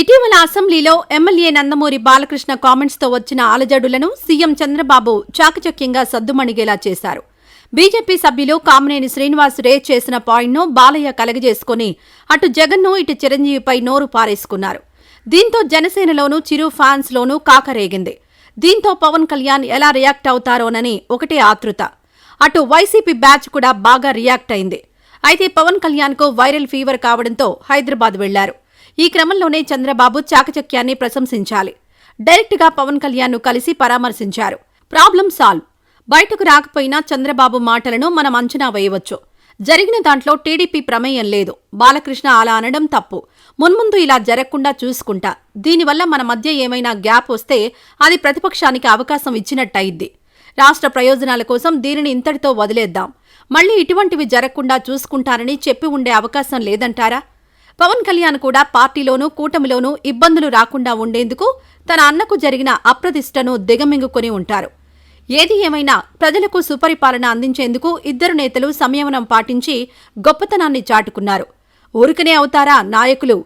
ఇటీవల అసెంబ్లీలో ఎమ్మెల్యే నందమూరి బాలకృష్ణ కామెంట్స్తో వచ్చిన అలజడులను సీఎం చంద్రబాబు చాకచక్యంగా సద్దుమణిగేలా చేశారు. బీజేపీ సభ్యులు కామనేని శ్రీనివాస్ రేజ్ చేసిన పాయింట్ను బాలయ్య కలగజేసుకుని అటు జగన్ను ఇటు చిరంజీవిపై నోరు పారేసుకున్నారు. దీంతో జనసేనలోనూ చిరు ఫ్యాన్స్లోనూ కాకరేగింది దీంతో పవన్ కళ్యాణ్ ఎలా రియాక్ట్ అవుతారోనని ఒకటే ఆతృత. అటు వైసీపీ బ్యాచ్ కూడా బాగా రియాక్ట్ అయింది. అయితే పవన్ కళ్యాణ్కు వైరల్ ఫీవర్ కావడంతో హైదరాబాద్ వెళ్ళారు. ఈ క్రమంలోనే చంద్రబాబు చాకచక్యాన్ని ప్రశంసించాలి. డైరెక్ట్గా పవన్ కళ్యాణ్ను కలిసి పరామర్శించారు. Problem solve. బయటకు రాకపోయినా చంద్రబాబు మాటలను మనం అంచనా వేయవచ్చు. జరిగిన దాంట్లో టీడీపీ ప్రమేయం లేదు. బాలకృష్ణ అలా అనడం తప్పు. మున్ముందు ఇలా జరగకుండా చూసుకుంటా. దీనివల్ల మన మధ్య ఏమైనా గ్యాప్ వస్తే అది ప్రతిపక్షానికి అవకాశం ఇచ్చినట్టయిద్ది రాష్ట్ర ప్రయోజనాల కోసం దీనిని ఇంతటితో వదిలేద్దాం. మళ్ళీ ఇటువంటివి జరగకుండా చూసుకుంటారని చెప్పి ఉండే అవకాశం లేదంటారా? పవన్ కళ్యాణ్ కూడా పార్టీలోనూ కూటమిలోనూ ఇబ్బందులు రాకుండా ఉండేందుకు తన అన్నకు జరిగిన అప్రదిష్టను దిగమింగుకొని ఉంటారు. ఏది ఏమైనా ప్రజలకు సుపరిపాలన అందించేందుకు ఇద్దరు నేతలు సంయమనం పాటించి గొప్పతనాన్ని చాటుకున్నారు. ఊరికనే అవుతారా నాయకులు?